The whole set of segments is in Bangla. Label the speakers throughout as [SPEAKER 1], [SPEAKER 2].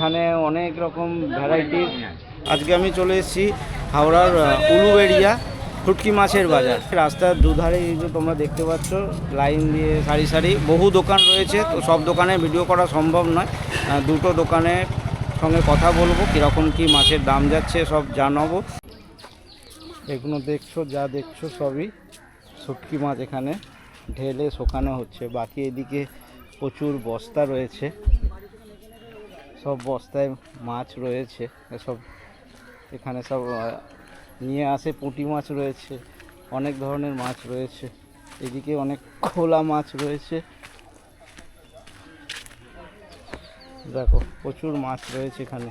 [SPEAKER 1] এখানে অনেক রকম ভ্যারাইটির। আজকে আমি চলে এসেছি হাওড়ার উলুবেড়িয়া ফুটকি মাছের বাজার। রাস্তার দুধারে এই যে তোমরা দেখতে পাচ্ছ, লাইন দিয়ে সারি সারি, বহু দোকান রয়েছে, তো সব দোকানে ভিডিও করা সম্ভব নয়। দুটো দোকানের সঙ্গে কথা বলব, কীরকম কী মাছের দাম যাচ্ছে সব জানাব। এগুলো দেখছ, যা দেখছ সবই শুটকি মাছ এখানে ঢেলে শোকানো হচ্ছে। বাকি এদিকে প্রচুর বস্তা রয়েছে। সব বস্তায় মাছ রয়েছে এসব এখানে সব নিয়ে আসে পুঁটি মাছ রয়েছে, অনেক ধরনের মাছ রয়েছে। এদিকে অনেক খোলা মাছ রয়েছে। দেখো, প্রচুর মাছ রয়েছে এখানে।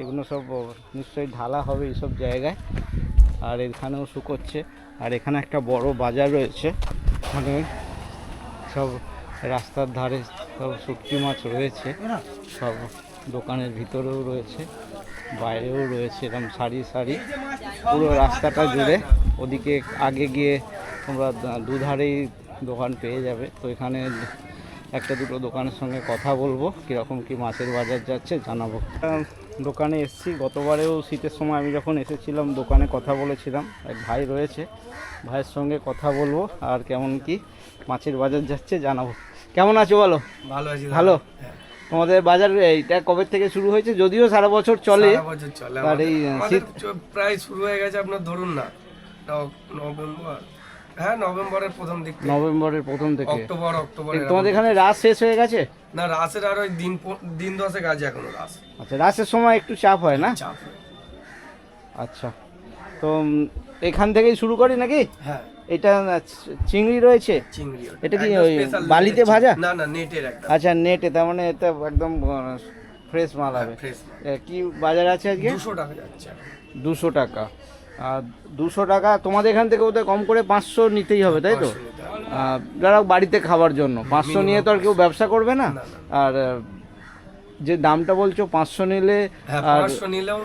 [SPEAKER 1] এগুলো সব নিশ্চয়ই ঢালা হবে এইসব জায়গায়। আর এখানেও শুকোচ্ছে। আর এখানে একটা বড় বাজার রয়েছে। মানে সব রাস্তার ধারে সব শুটকি মাছ রয়েছে। সব দোকানের ভিতরেও রয়েছে বাইরেও রয়েছে এরকম সারি সারি। পুরো রাস্তাটা জুড়ে। ওদিকে আগে গিয়ে তোমরা দুধারেই দোকান পেয়ে যাবে। তো এখানে একটা দুটো দোকানের সঙ্গে কথা বলব কীরকম কি মাছের বাজার যাচ্ছে জানাব। দোকানে এসেছি। গতবারেও শীতের সময় আমি যখন এসেছিলাম দোকানে কথা বলেছিলাম। এক ভাই রয়েছে। ভাইয়ের সঙ্গে কথা বলব আর কেমন কি মাছের বাজার যাচ্ছে জানাব। কেমন আছো বলো?
[SPEAKER 2] ভালো আছি
[SPEAKER 1] ভালো?
[SPEAKER 2] হ্যাঁ,
[SPEAKER 1] তোমাদের বাজার এইটা কবে থেকে শুরু হয়েছে? যদিও সারা বছর চলে
[SPEAKER 2] সারা বছর চলে
[SPEAKER 1] আর এই, শীত-
[SPEAKER 2] প্রায় শুরু হয়ে গেছে আপনার ধরুন না নভ- নভেম্বর। হ্যাঁ নভেম্বরের প্রথম দিক থেকে।
[SPEAKER 1] নভেম্বরের প্রথম থেকে।
[SPEAKER 2] অক্টোবর অক্টোবর
[SPEAKER 1] তোমাদের এখানে রাস শেষ হয়ে গেছে?
[SPEAKER 2] না রাসের আর ওই দিন দিন দশেক আছে এখনও রাস।
[SPEAKER 1] আচ্ছা রাসের সময় একটু চাপ হয় না?
[SPEAKER 2] চাপ
[SPEAKER 1] আচ্ছা। তো এখান থেকেই শুরু করি নাকি?
[SPEAKER 2] হ্যাঁ।
[SPEAKER 1] এটা চিংড়ি রয়েছে?
[SPEAKER 2] চিংড়ি
[SPEAKER 1] এটা কি ওই বালিতে ভাজা?
[SPEAKER 2] না না নেটের একটা
[SPEAKER 1] আচ্ছা নেটে তার মানে এটা একদম ফ্রেশ মাল হবে। কি বাজার আছে আজকে?
[SPEAKER 2] দুশো টাকা যাচ্ছে।
[SPEAKER 1] দুশো টাকা। আর দুশো টাকা তোমাদের এখান থেকে ওদের কম করে পাঁচশো নিতেই হবে তাই তো? যারা বাড়িতে খাবার জন্য পাঁচশো নিয়ে তো আর কেউ ব্যবসা করবে না। আর যে দামটা বলছো পাঁচশো নিলে
[SPEAKER 2] হ্যাঁ পাঁচশো নিলেও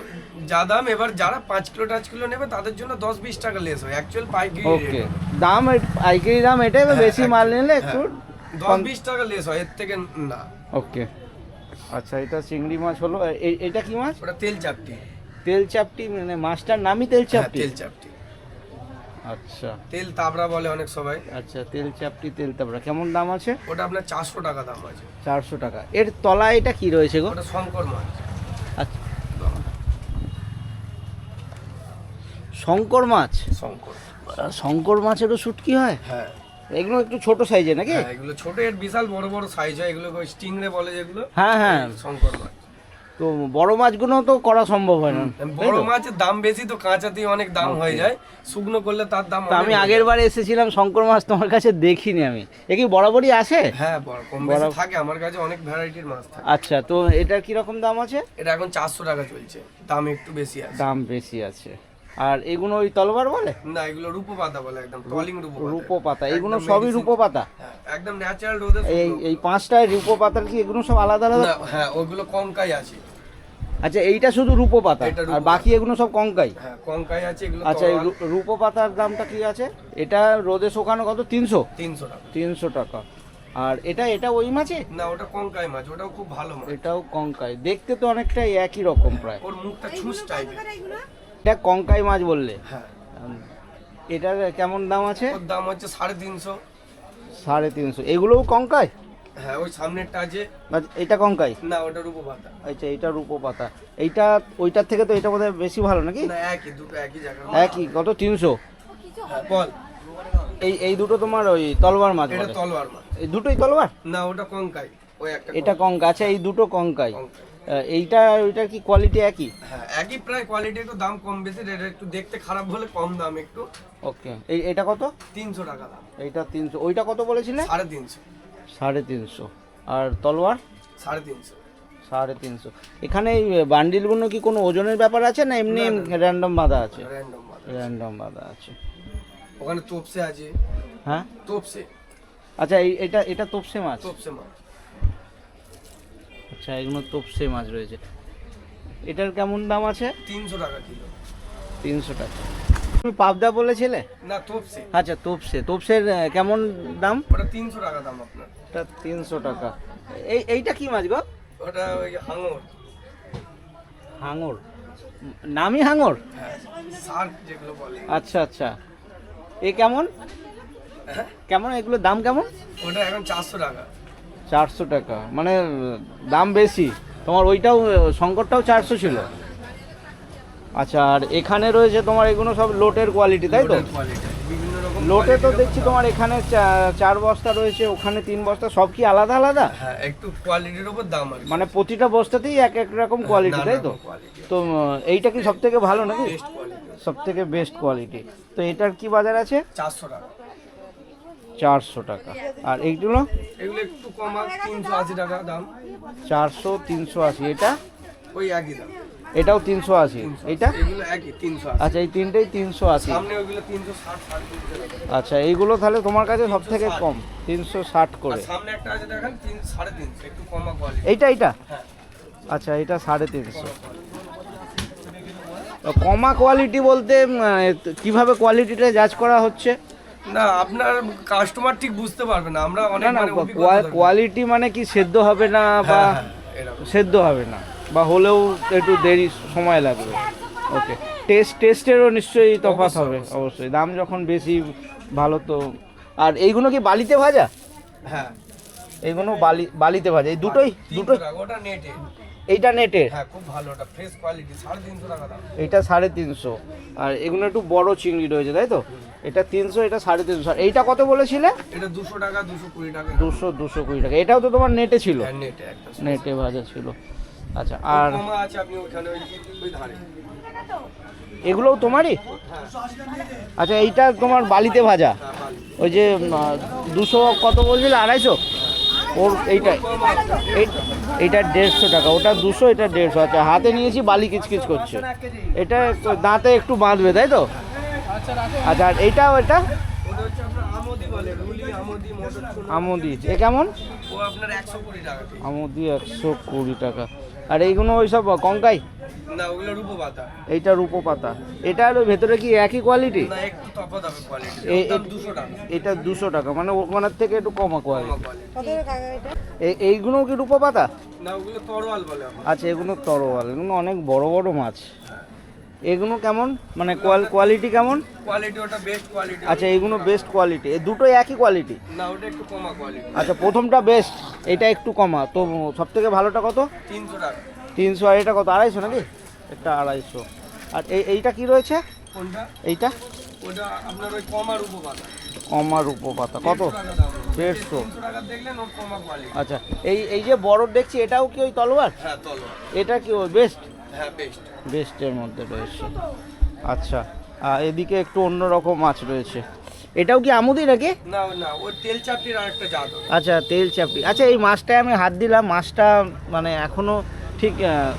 [SPEAKER 2] যা দাম এবার যারা পাঁচ কিলো টাচ কিলো নেবে তাদের জন্য দশ বিশ টাকা লেস হয় অ্যাকচুয়াল পাইকারি
[SPEAKER 1] ওকে দাম পাইকারি দাম এটাই
[SPEAKER 2] হ্যাঁ,
[SPEAKER 1] বেশি মাল নিলে একটু
[SPEAKER 2] দশ বিশ টাকা লেস হয় এর থেকে না।
[SPEAKER 1] ওকে আচ্ছা এটা চিংড়ি মাছ হলো এটা কি মাছ?
[SPEAKER 2] ওটা তেল চাপটি।
[SPEAKER 1] তেল চাপটি মানে মাছটার নামই তেল
[SPEAKER 2] হ্যাঁ,
[SPEAKER 1] চাপটি?
[SPEAKER 2] তেল চাপটি।
[SPEAKER 1] আচ্ছা।
[SPEAKER 2] তেল তাবড়া বলে অনেক সবাই।
[SPEAKER 1] আচ্ছা তেল চাপটি তেল তাপড়া কেমন দাম আছে?
[SPEAKER 2] ওটা আপনার চারশো টাকা দাম আছে।
[SPEAKER 1] চারশো টাকা। এর তলায় এটা কি রয়েছে গো?
[SPEAKER 2] ওটা শঙ্কর মাছ।
[SPEAKER 1] আচ্ছা। শঙ্কর মাছ?
[SPEAKER 2] শঙ্কর।
[SPEAKER 1] শঙ্কর মাছেরও শুটকি হয়?
[SPEAKER 2] হ্যাঁ।
[SPEAKER 1] এগুলো একটু ছোট সাইজে নাকি?
[SPEAKER 2] হ্যাঁ, এগুলো ছোট এর বিশাল বড় বড় সাইজ হয়। এগুলো স্টিংরে বলে যেগুলো।
[SPEAKER 1] হ্যাঁ হ্যাঁ।
[SPEAKER 2] শঙ্কর মাছ।
[SPEAKER 1] তো বড় মাছগুলো তো করা সম্ভব হয় না।
[SPEAKER 2] বড় মাছের দাম বেশি তো কাঁচাতেই অনেক দাম হয়ে যায়। শুকনো করলে তার দাম
[SPEAKER 1] আমি আগের। বারে এসেছিলাম শঙ্কর মাছ তোমার কাছে দেখিনি আমি। এ কি বরাবরই আসে?
[SPEAKER 2] হ্যাঁ থাকে আমার কাছে অনেক ভ্যারাইটির মাছ থাকে।
[SPEAKER 1] আচ্ছা তো এটার কি রকম দাম আছে?
[SPEAKER 2] এটা এখন চারশো টাকা চলছে। দাম একটু বেশি আছে।
[SPEAKER 1] দাম বেশি আছে। আর এগুলো ওই তলবার বলে?
[SPEAKER 2] না এগুলো রূপো পাতা বলে একদম টলিং রূপো।
[SPEAKER 1] রূপো পাতা এগুলো সবই রূপো পাতা
[SPEAKER 2] হ্যাঁ, একদম ন্যাচারাল রোদে
[SPEAKER 1] এই এই পাঁচটায় রূপো পাতার কি এগুলো সব আলাদা আলাদা?
[SPEAKER 2] না হ্যাঁ ওগুলো কঙ্কাই আছে।
[SPEAKER 1] আচ্ছা এইটা শুধু রূপো পাতা
[SPEAKER 2] এটা
[SPEAKER 1] আর বাকি এগুলো সব কঙ্কাই?
[SPEAKER 2] হ্যাঁ কঙ্কাই আছে এগুলো
[SPEAKER 1] আচ্ছা এই রূপো পাতার দামটা কি আছে? এটা রোদে শুকানো কত? তিনশো?
[SPEAKER 2] তিনশো টাকা।
[SPEAKER 1] তিনশো টাকা। আর এটা এটা ওই মাছে?
[SPEAKER 2] না ওটা কঙ্কাই মাছ ওটাও খুব ভালো মাছ।
[SPEAKER 1] এটাও কঙ্কাই। দেখতে তো অনেকটাই একই রকম প্রায়।
[SPEAKER 2] ওর মুখটা ছুঁচ টাইপের
[SPEAKER 1] এটা কঙ্কাই মাছ বললে।
[SPEAKER 2] হ্যাঁ।
[SPEAKER 1] এটার কেমন দাম আছে?
[SPEAKER 2] ওর দাম হচ্ছে সাড়ে তিনশো।
[SPEAKER 1] সাড়ে তিনশো। এগুলোও কঙ্কাই?
[SPEAKER 2] হ্যাঁ ওই সামনেরটা আছে।
[SPEAKER 1] আচ্ছা, এটা কঙ্কাই?
[SPEAKER 2] না ওটা রূপো পাতা।
[SPEAKER 1] আচ্ছা এইটা রূপো পাতা। এইটা ওইটার থেকে তো এটা বোধহয় বেশি ভালো নাকি?
[SPEAKER 2] না একই দুটো একই জায়গা
[SPEAKER 1] একই কত? তিনশো?
[SPEAKER 2] হ্যাঁ, বল।
[SPEAKER 1] এই এই দুটো তোমার ওই তলবার মাছ
[SPEAKER 2] এটা তলোয়ার মাছ।
[SPEAKER 1] এই দুটোই তলবার
[SPEAKER 2] না ওটা কঙ্কাই। ওই একটা
[SPEAKER 1] এটা কঙ্কা আচ্ছা এই দুটো কঙ্কাই।
[SPEAKER 2] কঙ্কাই।
[SPEAKER 1] এইটা ওইটার কি কোয়ালিটি একই?
[SPEAKER 2] হ্যাঁ একই প্রায় কোয়ালিটি একটু দাম কম বেশি এটা একটু দেখতে খারাপ হলে কম দাম একটু।
[SPEAKER 1] ওকে এই এটা কত?
[SPEAKER 2] তিনশো টাকা দাম।
[SPEAKER 1] এইটা তিনশো ওইটা কত বলেছিলে?
[SPEAKER 2] সাড়ে তিনশো।
[SPEAKER 1] সাড়ে তিনশো। আর তলোয়ার?
[SPEAKER 2] সাড়ে তিনশো।
[SPEAKER 1] সাড়ে তিনশো। এখানে এই বান্ডিলগুলো কি কোনো ওজনের ব্যাপার আছে না এমনি। র্যান্ডম বাঁধা আছে?
[SPEAKER 2] র্যান্ডম
[SPEAKER 1] র্যান্ডম বাঁধা আছে।
[SPEAKER 2] ওখানে তোপসে আছে।
[SPEAKER 1] হ্যাঁ?
[SPEAKER 2] তোপসে।
[SPEAKER 1] আচ্ছা এই এটা এটা তোপসে মাছ?
[SPEAKER 2] তোপসে মাছ।
[SPEAKER 1] আচ্ছা এগুলো তোপসে মাছ রয়েছে। এটার কেমন দাম আছে?
[SPEAKER 2] তিনশো টাকা কিলো।
[SPEAKER 1] তিনশো টাকা। তুমি পাবদা বলেছিলে?
[SPEAKER 2] না তোপসে।
[SPEAKER 1] আচ্ছা তোপসে। তোপসের কেমন দাম?
[SPEAKER 2] ওটা তিনশো টাকা দাম আপনার।
[SPEAKER 1] এটা তিনশো টাকা। এই এইটা কি মাছ গো?
[SPEAKER 2] ওটা ওই হাঙর।
[SPEAKER 1] হাঙর। নামই হাঙর?
[SPEAKER 2] হ্যাঁ যেগুলো বলে।
[SPEAKER 1] আচ্ছা আচ্ছা। এ কেমন?
[SPEAKER 2] হ্যাঁ?
[SPEAKER 1] কেমন? এগুলোর দাম কেমন?
[SPEAKER 2] ওটা এখন চারশো টাকা।
[SPEAKER 1] চারশো টাকা। মানে দাম বেশি। তোমার ওইটাও শঙ্করটাও চারশো ছিল। আচ্ছা আর এখানে রয়েছে তোমার এগুলো সব লোটের কোয়ালিটি তাই তো? লোটে তো দেখছি তোমার এখানে চার বস্তা রয়েছে ওখানে তিন বস্তা সব কি আলাদা আলাদা?
[SPEAKER 2] হ্যাঁ একটু কোয়ালিটির উপর দাম
[SPEAKER 1] মানে প্রতিটা বস্তাতেই এক এক রকম কোয়ালিটি তাই তো? তো এইটা কি সব থেকে ভালো নাকি? সব থেকে বেস্ট কোয়ালিটি তো এটার কি বাজার আছে?
[SPEAKER 2] চারশো টাকা।
[SPEAKER 1] চারশো টাকা। আর এইগুলো?
[SPEAKER 2] এগুলো একটু কমা তিনশো আশি টাকা দাম।
[SPEAKER 1] চারশো তিনশো আশি। এটা?
[SPEAKER 2] ওই একই দাম।
[SPEAKER 1] এটাও তিনশো আশি।
[SPEAKER 2] 300
[SPEAKER 1] এটা আচ্ছা এই তিনটেই তিনশো আশি। আচ্ছা এইগুলো তাহলে তোমার কাছে সব থেকে কম তিনশো ষাট করে। এইটা এইটা?
[SPEAKER 2] হ্যাঁ।
[SPEAKER 1] আচ্ছা এটা সাড়ে তিনশো। কমা কোয়ালিটি বলতে কীভাবে কোয়ালিটিটা জাজ করা হচ্ছে?
[SPEAKER 2] না আপনার কাস্টমার ঠিক বুঝতে পারবে না। আমরা অনেক
[SPEAKER 1] না না
[SPEAKER 2] মানে
[SPEAKER 1] কোয়ালিটি মানে কি সেদ্ধ হবে না বা
[SPEAKER 2] হ্যাঁ, হ্যাঁ, এরকম।
[SPEAKER 1] সেদ্ধ হবে না বা হলেও একটু দেরি সময় লাগবে। ওকে টেস্ট টেস্টেরও নিশ্চয়ই তফাৎ হবে অবশ্যই। দাম যখন বেশি ভালো তো। আর এইগুলো কি বালিতে ভাজা?
[SPEAKER 2] হ্যাঁ।
[SPEAKER 1] এইগুলো বালি বালিতে ভাজা। এই দুটোই দুটোই
[SPEAKER 2] ওটা নেটে
[SPEAKER 1] এইটা নেটের।
[SPEAKER 2] হ্যাঁ খুব ভালো ওটা ফ্রেশ কোয়ালিটি সাড়ে তিনশো টাকা দাম।
[SPEAKER 1] সাড়ে তিনশো। আর এগুলো একটু বড় চিংড়ি রয়েছে তাই তো? এটা তিনশো এটা সাড়ে তিনশো। আর এইটা কত বলেছিলে?
[SPEAKER 2] এটা দুশো টাকা দুশো কুড়ি টাকা।
[SPEAKER 1] দুশো দুশো কুড়ি টাকা। এটাও তো তোমার নেটে ছিল?
[SPEAKER 2] হ্যাঁ নেটে
[SPEAKER 1] নেটে ভাজা ছিল। আচ্ছা
[SPEAKER 2] আর
[SPEAKER 1] আর
[SPEAKER 2] আছে আপনি ওখানে ওই ওই ধারে।
[SPEAKER 1] এগুলোও তোমারই? আচ্ছা এইটা তোমার বালিতে ভাজা।
[SPEAKER 2] হ্যাঁ
[SPEAKER 1] ওই যে দুশো কত বলছিলে? আড়াইশো? ওর এইটা এই- এইটা দেড়শো টাকা ওটা দুশো এটা দেড়শো আচ্ছা হাতে নিয়েছি বালি কিচকিচ করছে। এটা দাঁতে একটু বাঁধবে তাই তো? আচ্ছা আর এইটা
[SPEAKER 2] এটা আমদি
[SPEAKER 1] এ কেমন। আমদি একশো কুড়ি টাকা। আর এইগুলো ওই সব কঙ্কাই?
[SPEAKER 2] না ওগুলো রূপো পাতা।
[SPEAKER 1] এইটা রূপো পাতা। এটা আর ওই ভেতরে কি একই কোয়ালিটি
[SPEAKER 2] না একটু তফাৎ হবে কোয়ালিটি টাকা।
[SPEAKER 1] এটা দুশো টাকা মানে ওখানের থেকে একটু কমা কোয়ালিটি এইগুলো কি রূপো পাতা?
[SPEAKER 2] না ওগুলো তরোয়াল বলে
[SPEAKER 1] আচ্ছা এগুলো তরোয়াল। এগুলো অনেক বড় বড় মাছ। এগুলো কেমন? মানে কোয়াল- কোয়ালিটি কেমন?
[SPEAKER 2] কোয়ালিটি ওটা বেস্ট কোয়ালিটি
[SPEAKER 1] আচ্ছা এগুলো বেস্ট কোয়ালিটি এই দুটোই একই কোয়ালিটি
[SPEAKER 2] না ওটা একটু কমা কোয়ালিটি
[SPEAKER 1] আচ্ছা প্রথমটা বেস্ট এটা একটু কমা। তো সব থেকে ভালোটা কত?
[SPEAKER 2] তিনশো টাকা।
[SPEAKER 1] তিনশো আর এটা কত? আড়াইশো নাকি? এটা আড়াইশো। আর এই এইটা কি রয়েছে?
[SPEAKER 2] কোনটা?
[SPEAKER 1] এইটা?
[SPEAKER 2] ওটা আপনার ওই কমা রূপো পাতা
[SPEAKER 1] কমা রূপো পাতা কত
[SPEAKER 2] দেড়শো।
[SPEAKER 1] আচ্ছা এই এই যে বড় দেখছি এটাও কি ওই তলোয়ার?
[SPEAKER 2] হ্যাঁ তলোয়ার।
[SPEAKER 1] এটা কি ওই বেস্ট
[SPEAKER 2] হ্যাঁ বেস্ট
[SPEAKER 1] বেস্টের মধ্যে রয়েছে। আচ্ছা আর এদিকে একটু অন্যরকম মাছ রয়েছে। এটাও কি আমুদি নাকি?
[SPEAKER 2] না না ওই তেল চাপটির আরেকটা জাত।
[SPEAKER 1] আচ্ছা তেল চাপড়ি। আচ্ছা এই মাছটায় আমি হাত দিলাম। মাছটা মানে এখনও ঠিক আহ,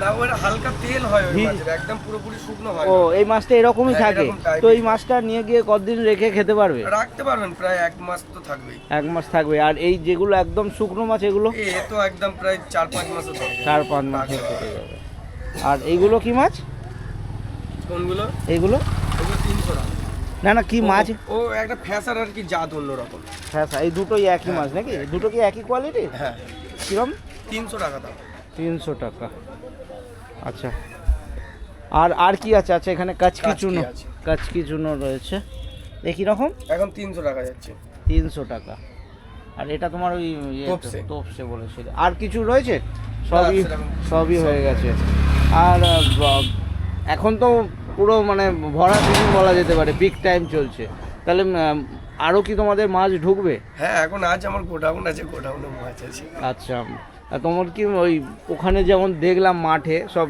[SPEAKER 2] না ওটা হালকা তেল হয় ওই মাছের একদম পুরোপুরি শুকনো হয়
[SPEAKER 1] ও এই মাছটা এরকমই
[SPEAKER 2] হ্যাঁ,
[SPEAKER 1] থাকে? তো এই মাছটা নিয়ে গিয়ে কতদিন রেখে খেতে পারবে?
[SPEAKER 2] রাখতে পারবেন প্রায় এক মাস তো থাকবেই।
[SPEAKER 1] এক মাস থাকবে। আর এই যেগুলো একদম শুকনো মাছ এগুলো?
[SPEAKER 2] এ এ তো একদম প্রায় চার পাঁচ মাসও থাকবে।
[SPEAKER 1] চার পাঁচ মাসে যাবে। আর এইগুলো কি মাছ?
[SPEAKER 2] কোনগুলো?
[SPEAKER 1] এইগুলো?
[SPEAKER 2] তিনশো টাকা।
[SPEAKER 1] না না কি মাছ?
[SPEAKER 2] ও- একটা ফ্যাসার আর কি জাত অন্যরকম।
[SPEAKER 1] হ্যাঁ স্যার, এই দুটোই একই মাছ নাকি? দুটো কি একই কোয়ালিটি
[SPEAKER 2] হ্যাঁ।
[SPEAKER 1] কিরম?
[SPEAKER 2] তিনশো টাকা দাম।
[SPEAKER 1] তিনশো টাকা। আচ্ছা। আর আর কি আছে? আচ্ছা এখানে কাচকি চুনো। কাচকি চুনো রয়েছে। একই রকম
[SPEAKER 2] এখন তিনশো টাকা যাচ্ছে।
[SPEAKER 1] তিনশো টাকা। আর এটা তোমার ওই ইয়ে।
[SPEAKER 2] তোপসে।
[SPEAKER 1] বলেছিল। আর কিছু রয়েছে? সবই সবই হয়ে গেছে। আর এখন তো পুরো মানে ভরা সিজন বলা যেতে পারে পিক টাইম চলছে। তাহলে আরও কি তোমাদের মাছ ঢুকবে?
[SPEAKER 2] হ্যাঁ এখন আজ আমার গোডাউন আছে গোডাউনে মাছ আছে।
[SPEAKER 1] আচ্ছা আর তোমার কি ওই ওখানে যেমন দেখলাম মাঠে সব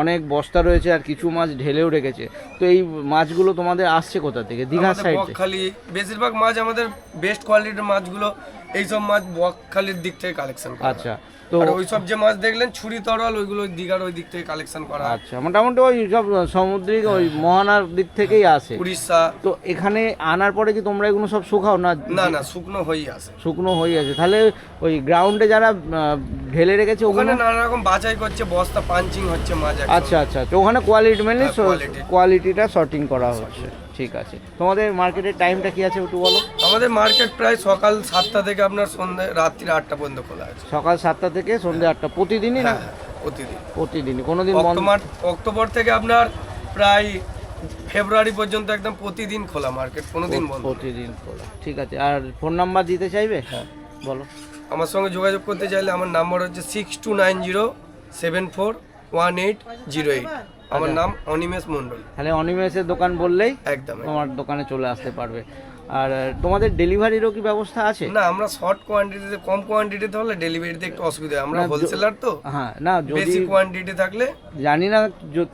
[SPEAKER 1] অনেক বস্তা রয়েছে আর কিছু মাছ ঢেলেও রেখেছে। তো এই মাছগুলো তোমাদের আসছে কোথা থেকে? দীঘার সাইড
[SPEAKER 2] বকখালি বেশিরভাগ মাছ আমাদের বেস্ট কোয়ালিটির মাছগুলো এইসব মাছ বকখালির দিক থেকে কালেকশন
[SPEAKER 1] আচ্ছা
[SPEAKER 2] তো ওই সব যে মাছ দেখলেন ছুরি তরল ওইগুলো দীঘার ওই দিক থেকে কালেকশন করা হয়।
[SPEAKER 1] আচ্ছা মোটামুটি ওই সব সামুদ্রিক ওই মহানার দিক থেকেই আসে।
[SPEAKER 2] উড়িষ্যা।
[SPEAKER 1] তো এখানে আনার পরে কি তোমরা এগুলো সব শুকাও না?
[SPEAKER 2] না না শুকনো হয়েই আসে।
[SPEAKER 1] শুকনো হয়ে আছে তাহলে ওই গ্রাউন্ডে যারা ঢেলে রেখেছে ওখানে
[SPEAKER 2] নানা রকম বাছাই করছে বস্তা পাঞ্চিং হচ্ছে মাছ।
[SPEAKER 1] আচ্ছা আচ্ছা তো ওখানে কোয়ালিটি মেনলি
[SPEAKER 2] হ্যাঁ,
[SPEAKER 1] কোয়ালিটিটা শর্টিং করা হচ্ছে। ঠিক আছে। তোমাদের মার্কেটের টাইমটা কি আছে একটু বলো?
[SPEAKER 2] আমাদের মার্কেট প্রায় সকাল সাতটা থেকে আপনার সন্ধ্যে রাত্রি আটটা পর্যন্ত খোলা আছে।
[SPEAKER 1] সকাল সাতটা থেকে সন্ধ্যে আটটা। প্রতিদিনই না?
[SPEAKER 2] হ্যাঁ হ্যাঁ, প্রতিদিন।
[SPEAKER 1] প্রতিদিন কোনোদিন বন্ধ?
[SPEAKER 2] অক্টোবর অক্টোবর থেকে আপনার প্রায় ফেব্রুয়ারি পর্যন্ত একদম প্রতিদিন খোলা মার্কেট কোনোদিন বন্ধ।
[SPEAKER 1] প্রতিদিন খোলা। ঠিক আছে। আর ফোন নাম্বার দিতে চাইবে?
[SPEAKER 2] হ্যাঁ।
[SPEAKER 1] বলো।
[SPEAKER 2] আমার সঙ্গে যোগাযোগ করতে চাইলে আমার নাম্বার হচ্ছে six two nine zero seven four one eight zero eight আমার নাম অনিমেষ মন্ডল
[SPEAKER 1] তাহলে অনিমেষের দোকান বললেই
[SPEAKER 2] একদম
[SPEAKER 1] তোমার দোকানে চলে আসতে পারবে। আর তোমাদের ডেলিভারিরও কি ব্যবস্থা আছে?
[SPEAKER 2] না আমরা শর্ট কোয়ান্টিটিতে কম কোয়ান্টিটিতে হলে ডেলিভারিতে একটু অসুবিধা হয়। আমরা
[SPEAKER 1] না,
[SPEAKER 2] হোলসেলার তো।
[SPEAKER 1] হ্যাঁ না যদি
[SPEAKER 2] বেশি কোয়ান্টিটি থাকলে
[SPEAKER 1] জানি না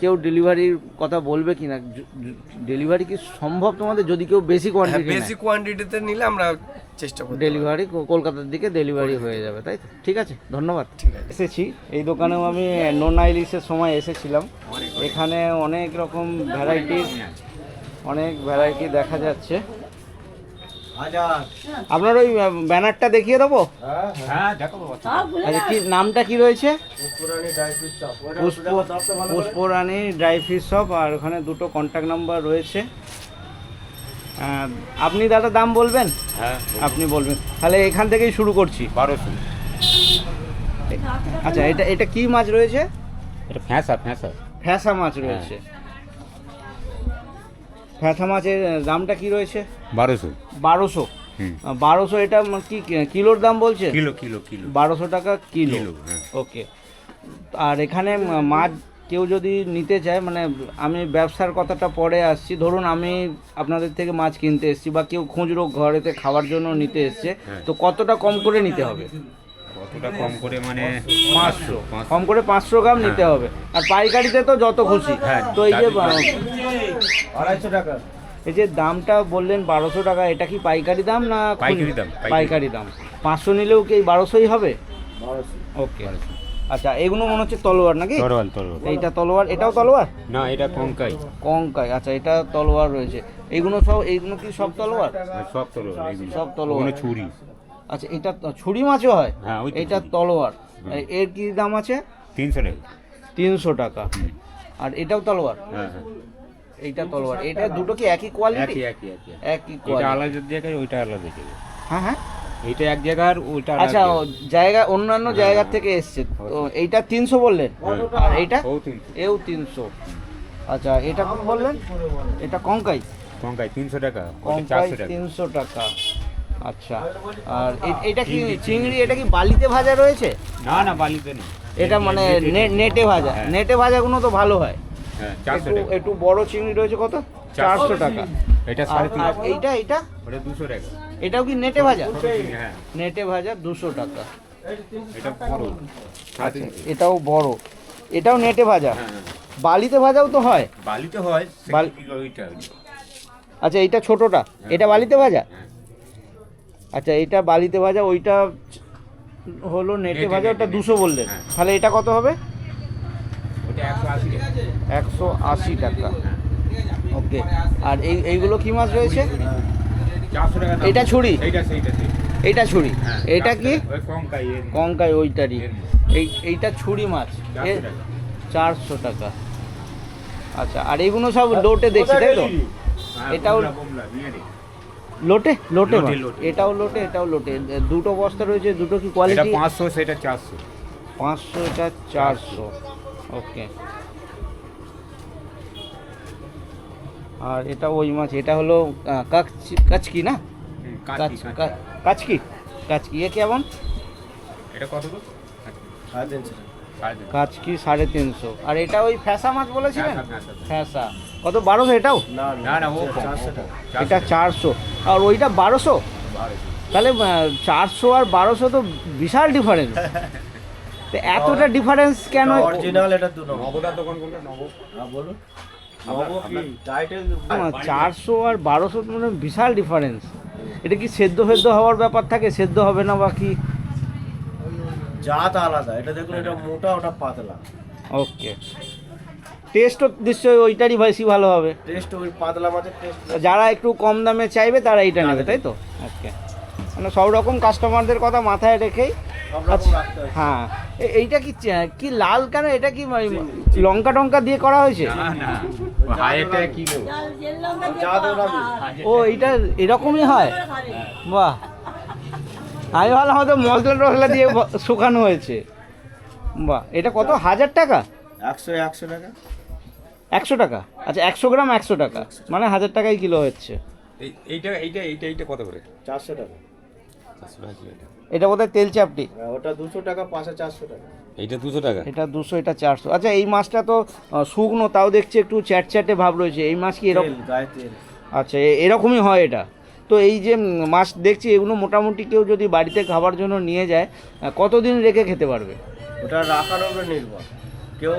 [SPEAKER 1] কেউ ডেলিভারির কথা বলবে কিনা। ডেলিভারি কি সম্ভব তোমাদের? যদি কেউ বেশি
[SPEAKER 2] হ্যাঁ,
[SPEAKER 1] কোয়ান্টিটি
[SPEAKER 2] বেশি কোয়ান্টিটিতে নিলে আমরা চেষ্টা করি
[SPEAKER 1] ডেলিভারি কলকাতার দিকে ডেলিভারি হয়ে যাবে তাই তো? ঠিক আছে ধন্যবাদ।
[SPEAKER 2] ঠিক আছে।
[SPEAKER 1] এসেছি। এই দোকানেও আমি নন আইলিশের সময় এসেছিলাম। এখানে অনেক রকম ভ্যারাইটির অনেক ভ্যারাইটি দেখা যাচ্ছে। আপনার ওই ব্যানারটা দেখিয়ে দেবো? আচ্ছা। কি নামটা কি রয়েছে? Pushpa Pushparani dry fish shop আর ওখানে দুটো কন্ট্যাক্ট নাম্বার রয়েছে। আপনি দাদা দাম বলবেন?
[SPEAKER 3] হ্যাঁ
[SPEAKER 1] আপনি বলবেন। তাহলে এখান থেকেই শুরু করছি।
[SPEAKER 3] বারোশো।
[SPEAKER 1] আচ্ছা এটা এটা কি মাছ রয়েছে?
[SPEAKER 3] এটা ফ্যাঁসা ফ্যাঁসা।
[SPEAKER 1] ফ্যাঁসা মাছ রয়েছে। ফ্যাঁসা মাছের দামটা কি রয়েছে?
[SPEAKER 3] বারোশো।
[SPEAKER 1] বারোশো। বারোশো এটা কি কিলোর দাম বলছে?
[SPEAKER 3] Kilo kilo kilo.
[SPEAKER 1] বারোশো টাকা কিলো।
[SPEAKER 3] কিলো হ্যাঁ।
[SPEAKER 1] ওকে। আর এখানে মাছ কেউ যদি নিতে চায় মানে আমি ব্যবসার কথাটা পরে আসছি। ধরুন আমি আপনাদের থেকে মাছ কিনতে এসেছি বা কেউ খুচরো ঘরেতে খাওয়ার জন্য নিতে এসছে
[SPEAKER 3] হ্যাঁ।
[SPEAKER 1] তো কতটা কম করে নিতে হবে?
[SPEAKER 3] কতটা কম করে মানে
[SPEAKER 1] পাঁচশো। কম করে পাঁচশো গ্রাম নিতে হবে। আর পাইকারিতে তো যত খুশি।
[SPEAKER 3] হ্যাঁ,
[SPEAKER 1] তো এই যে আড়াইশো টাকা। এই যে দামটা বললেন বারোশো টাকা এটা কি পাইকারি দাম না
[SPEAKER 3] পাইকারি দাম, পাইকারি।
[SPEAKER 1] পাইকারি দাম। পাঁচশো নিলেও কি বারোশোই হবে? ওকে। আচ্ছা এগুলো মনে হচ্ছে তলোয়ার নাকি?
[SPEAKER 3] তরোয়াল তরোয়াল
[SPEAKER 1] এইটা তলোয়ার? এটাও তলোয়ার?
[SPEAKER 3] না এটা কঙ্কাই।
[SPEAKER 1] কঙ্কাই আচ্ছা এটা তলোয়ার রয়েছে। এইগুলো সব এইগুলো কি সব তলোয়ার?
[SPEAKER 3] সব তলোয়ার
[SPEAKER 1] সব তলোয়ার।
[SPEAKER 3] ছুরি।
[SPEAKER 1] আচ্ছা এটা তো- ছুরি মাছও হয়?
[SPEAKER 3] হ্যাঁ, ওই
[SPEAKER 1] এটা তলোয়ার। এর কি দাম আছে?
[SPEAKER 3] তিনশো টাকা।
[SPEAKER 1] তিনশো টাকা। আর এটাও তলোয়ার?
[SPEAKER 3] হ্যাঁ হ্যাঁ।
[SPEAKER 1] এইটা তলোয়ার। এটা দুটো কি একই কোয়ালিটি
[SPEAKER 3] একই একই একই।
[SPEAKER 1] একই
[SPEAKER 3] এটা
[SPEAKER 1] কোয়ালিটি
[SPEAKER 3] আলাদা জায়গায় ওইটা আলাদা জায়গায়।
[SPEAKER 1] হ্যাঁ হ্যাঁ।
[SPEAKER 3] এইটা এক জায়গার ওইটা
[SPEAKER 1] আচ্ছা জায়গা অন্যান্য জায়গা থেকে এসছে। তো এইটা তিনশো বললেন? আর এইটা?
[SPEAKER 3] ও তিনশো।
[SPEAKER 1] এও তিনশো। আচ্ছা এটা কত বললেন? এটা কঙ্কাই?
[SPEAKER 3] কঙ্কাই তিনশো টাকা।
[SPEAKER 1] কঙ্কাই
[SPEAKER 3] চারশো
[SPEAKER 1] তিনশো টাকা। আচ্ছা আর এটা কি চিংড়ি এটা কি বালিতে ভাজা রয়েছে?
[SPEAKER 3] না না বালিতে নেই।
[SPEAKER 1] এটা মানে নে- নেটে ভাজা।
[SPEAKER 3] হ্যাঁ।
[SPEAKER 1] নেটে ভাজাগুলো তো ভালো হয়।
[SPEAKER 3] হ্যাঁ চারশো
[SPEAKER 1] একটু
[SPEAKER 3] টাকা।
[SPEAKER 1] একটু বড় চিংড়ি রয়েছে কত? চারশো টাকা।
[SPEAKER 3] এটা সাড়ে তিনশো।
[SPEAKER 1] এইটা এইটা?
[SPEAKER 3] ওটা দুশো টাকা।
[SPEAKER 1] এটাও কি নেটে ভাজা?
[SPEAKER 3] হ্যাঁ।
[SPEAKER 1] নেটে ভাজা দুশো টাকা।
[SPEAKER 3] এটা বড়।
[SPEAKER 1] আচ্ছা। এটাও বড়। এটাও নেটে ভাজা?
[SPEAKER 3] হ্যাঁ হ্যাঁ।
[SPEAKER 1] বালিতে ভাজাও তো হয়?
[SPEAKER 3] বালিতে হয়
[SPEAKER 1] আচ্ছা এইটা ছোটটা। এটা বালিতে ভাজা। আচ্ছা এটা বালিতে ভাজা ওইটা হলো নেটে ভাজা ওটা দুশো বললেন। তাহলে এটা কত হবে?
[SPEAKER 3] একশো আশি টাকা।
[SPEAKER 1] ওকে। আর এই এইগুলো কি মাছ রয়েছে। এটা ছুরি?
[SPEAKER 3] এইটা
[SPEAKER 1] ছুরি?
[SPEAKER 3] হ্যাঁ,
[SPEAKER 1] এটা কি।
[SPEAKER 3] কঙ্কাই
[SPEAKER 1] ওইটারই। এই এইটা ছুরি মাছ।
[SPEAKER 3] চারশো টাকা।
[SPEAKER 1] আচ্ছা আর এইগুলো সব লোটে দেখছি তাই তো?
[SPEAKER 3] হ্যাঁ,
[SPEAKER 1] এটাও-। লোটে? লোটে। এটাও লোটে এটাও লোটে। দুটো বস্তা রয়েছে দুটো কি কোয়ালিটি
[SPEAKER 3] পাঁচশো সেটা চারশো।
[SPEAKER 1] পাঁচশো এটা চারশো। ওকে। আর এটা ওই মাছ এটা হলো কাচকি না?
[SPEAKER 3] কাঁচকি, কাঁচকি।
[SPEAKER 1] এ কেমন?
[SPEAKER 3] এটা কত।
[SPEAKER 1] কাচকি সাড়ে তিনশো। আর এটা ওই ফ্যাসা মাছ বলেছিলেন?
[SPEAKER 3] ফ্যাঁসা,
[SPEAKER 1] কত বারোশো এটাও?
[SPEAKER 3] না না ও।
[SPEAKER 1] এটা
[SPEAKER 3] চারশো।
[SPEAKER 1] আর ওইটা বারোশো। তাহলে চারশো আর বারোশো তো বিশাল ডিফারেন্স তো এতটা ডিফারেন্স কেন?
[SPEAKER 4] অরিজিনাল এটা দু
[SPEAKER 3] দোকান বলল নব
[SPEAKER 4] হ্যাঁ বলুন। টাইটেল
[SPEAKER 1] চারশো আর বারোশো মানে বিশাল ডিফারেন্স এটা কি সেদ্ধ ফেদ্ধ হওয়ার ব্যাপার থাকে? সেদ্ধ হবে না বা কি?
[SPEAKER 4] জাত আলাদা। এটা দেখুন এটা মোটা ওটা পাতলা।
[SPEAKER 1] ওকে টেস্টও নিশ্চয়ই ওইটারই বেশি ভালো হবে।
[SPEAKER 4] টেস্ট ওই পাতলা মাছের টেস্ট
[SPEAKER 1] যারা একটু কম দামে চাইবে তারা এইটা নেবে তাই তো? ওকে মানে সব রকম কাস্টমারদের কথা মাথায় রেখেই আচ্ছা,
[SPEAKER 4] হয়।
[SPEAKER 1] এইটা কি কি লাল কেন? এটা কি লঙ্কা টঙ্কা দিয়ে করা হয়েছে?
[SPEAKER 3] না না। ও হাইটা কিলো
[SPEAKER 1] ও এইটা এরকমই হয়? বাহ। আমি ভাবলাম হয়তো মশলা টসলা দিয়ে শুকানো হয়েছে। বাহ। এটা কত? হাজার টাকা?
[SPEAKER 4] একশো একশো টাকা।
[SPEAKER 1] একশো টাকা? আচ্ছা একশো গ্রাম একশো টাকা। মানে হাজার টাকাই কিলো হচ্ছে।
[SPEAKER 3] এই এইটা এইটা এইটা এইটা কত করে?
[SPEAKER 4] চারশো টাকা।
[SPEAKER 3] চারশো টাকা কিলো। এটা
[SPEAKER 1] এটা বোধহয় তেল চাপটি
[SPEAKER 4] হ্যাঁ, ওটা দুশো টাকা পাঁচশো চারশো টাকা।
[SPEAKER 3] এইটা দুশো টাকা?
[SPEAKER 1] এটা দুশো এটা চারশো। আচ্ছা এই মাছটা তো শুকনো তাও দেখছি একটু চ্যাটচ্যাটে ভাব রয়েছে। এই মাছ কি এরকম আচ্ছা এ- এরকমই হয় এটা। তো এই যে মাছ দেখছি এগুলো মোটামুটি কেউ যদি বাড়িতে খাবার জন্য নিয়ে যায় কতদিন রেখে খেতে পারবে?
[SPEAKER 4] ওটা রাখার উপরে নির্ভর। কেউ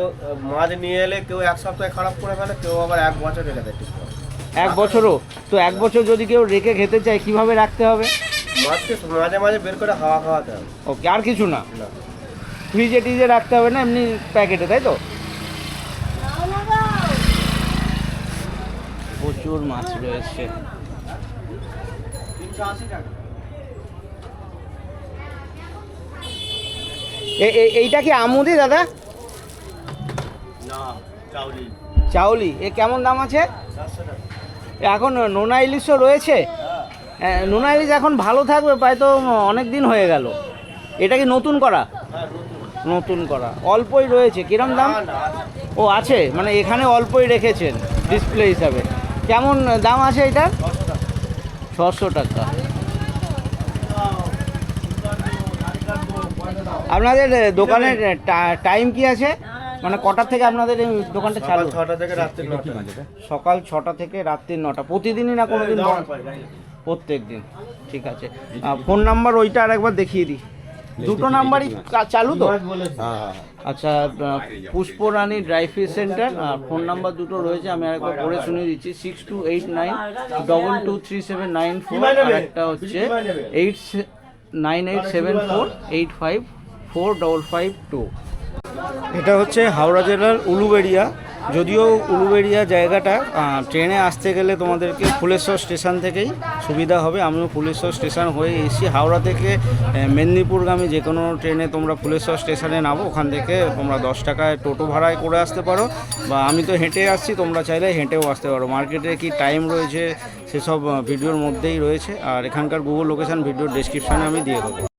[SPEAKER 4] মাছ নিয়ে এলে কেউ এক সপ্তাহে খারাপ করে ফেলে কেউ আবার এক বছর রেখে দেয়
[SPEAKER 1] এক বছরও? তো এক বছর যদি কেউ রেখে খেতে চায় কীভাবে রাখতে হবে?
[SPEAKER 4] মাছকে মাঝে মাঝে বের করে হাওয়া খাওয়াতে হবে।
[SPEAKER 1] ওকে আর কিছু না।
[SPEAKER 4] না।
[SPEAKER 1] ফ্রিজে টিজে রাখতে হবে না এমনি প্যাকেটে তাই তো? প্রচুর মাছ রয়েছে। এইটা কি আমুদি দাদা?
[SPEAKER 4] চাউলি।
[SPEAKER 1] চাউলি। এ কেমন দাম আছে? এখন নোনা ইলিশও রয়েছে? নোনা ইলিশ এখন ভালো থাকবে প্রায় তো অনেক দিন হয়ে গেল। এটা কি নতুন করা?
[SPEAKER 4] হ্যাঁ নতুন
[SPEAKER 1] করা। অল্পই রয়েছে। কিরম দাম। ও আছে? মানে এখানে অল্পই রেখেছেন ডিসপ্লে হিসাবে। কেমন দাম আছে এটা?
[SPEAKER 4] ছশো টাকা।
[SPEAKER 1] আপনাদের দোকানের টা- টাইম কি আছে? মানে কটার থেকে আপনাদের এই দোকানটা
[SPEAKER 4] সকাল
[SPEAKER 1] চালু?
[SPEAKER 4] ছটা থেকে রাত্রি নটা
[SPEAKER 1] সকাল ছটা থেকে রাত্রি নটা। প্রতিদিনই না কোনো দিন
[SPEAKER 4] দাম পাই, গাড়ি।
[SPEAKER 1] প্রত্যেক দিন। ঠিক আছে। ফোন নাম্বার ওইটা আর একবার দেখিয়ে দিই দুটো নাম্বারই চালু তো।
[SPEAKER 3] হ্যাঁ হ্যাঁ।
[SPEAKER 1] আচ্ছা পুষ্পরানী ড্রাই ফিশ সেন্টার আর ফোন নাম্বার দুটো রয়েছে আমি আরেকবার পড়ে শুনিয়ে দিচ্ছি। Six two eight nine double two three seven nine four আর একটা হচ্ছে eight nine eight seven four eight five four double five two এটা হচ্ছে হাওড়া জেলার উলুবেড়িয়া। যদিও উলুবেড়িয়া জায়গাটা ট্রেনে আসতে গেলে তোমাদেরকে ফুলেশ্বর স্টেশন থেকেই সুবিধা হবে। আমিও ফুলেশ্বর স্টেশন হয়ে এসেছি। হাওড়া থেকে মেদিনীপুরগামী যে কোনো ট্রেনে তোমরা ফুলেশ্বর স্টেশনে নামো, ওখান থেকে তোমরা দশ টাকায় টোটো ভাড়ায় করে আসতে পারো। বা আমি তো হেঁটে আসছি, তোমরা চাইলে হেঁটেও আসতে পারো। মার্কেটে কি টাইম রয়েছে, সেসব ভিডিওর মধ্যেই রয়েছে। আর এখানকার গুগল লোকেশান ভিডিওর ডেসক্রিপশানে আমি দিয়ে দেবো।